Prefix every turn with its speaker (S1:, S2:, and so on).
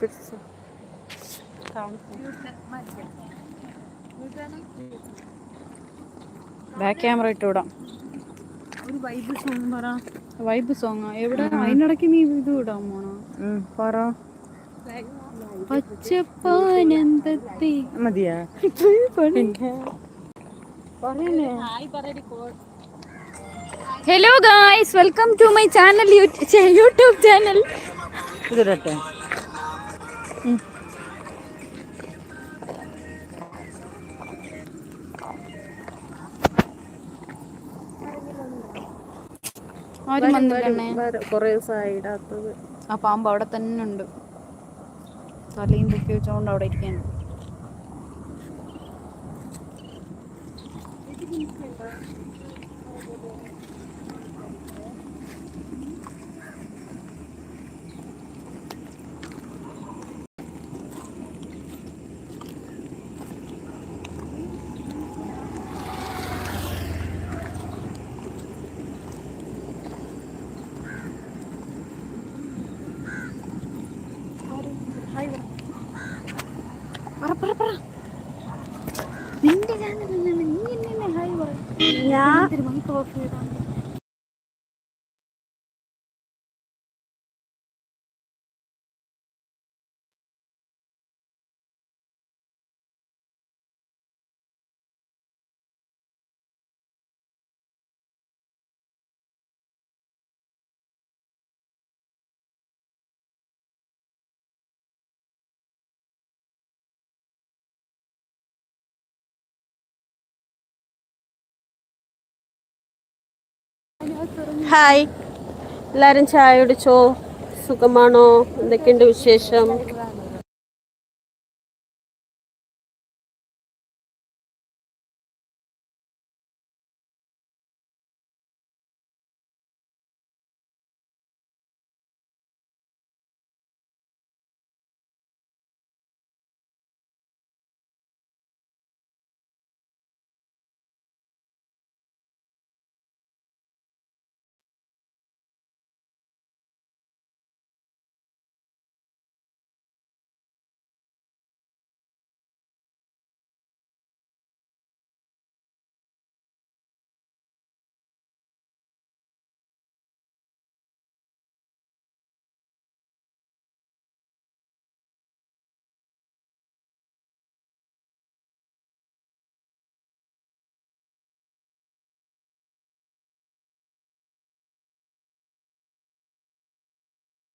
S1: പിടിച്ചോ.
S2: Back camera ഇട്ട് വിടാം.
S1: ഒരു വൈബ് സോങ് പറ.
S2: വൈബ് സോങ് എവിടെ? അതിനിടയ്ക്ക് നീ ഇത് വിടാൻ പോണോ?
S1: പറ.
S2: പച്ചപ്പാനന്ദത്തി
S1: മതിയാ.
S2: Hello guys welcome to my channel YouTube channel
S1: ഇതിരട്ടെ
S2: ആ പാമ്പ് അവിടെ തന്നെ ഉണ്ട്. തലയും പൊക്കി വെച്ചോണ്ട് അവിടെ ഇരിക്കാൻ നിന്റെ ചാനലല്ലേ നീ എന്നെ ഹായ് പറ
S1: ഞാൻ ഹായ്. എല്ലാരും ചായ കുടിച്ചോ? സുഖമാണോ? എന്തൊക്കെയുണ്ട് വിശേഷം?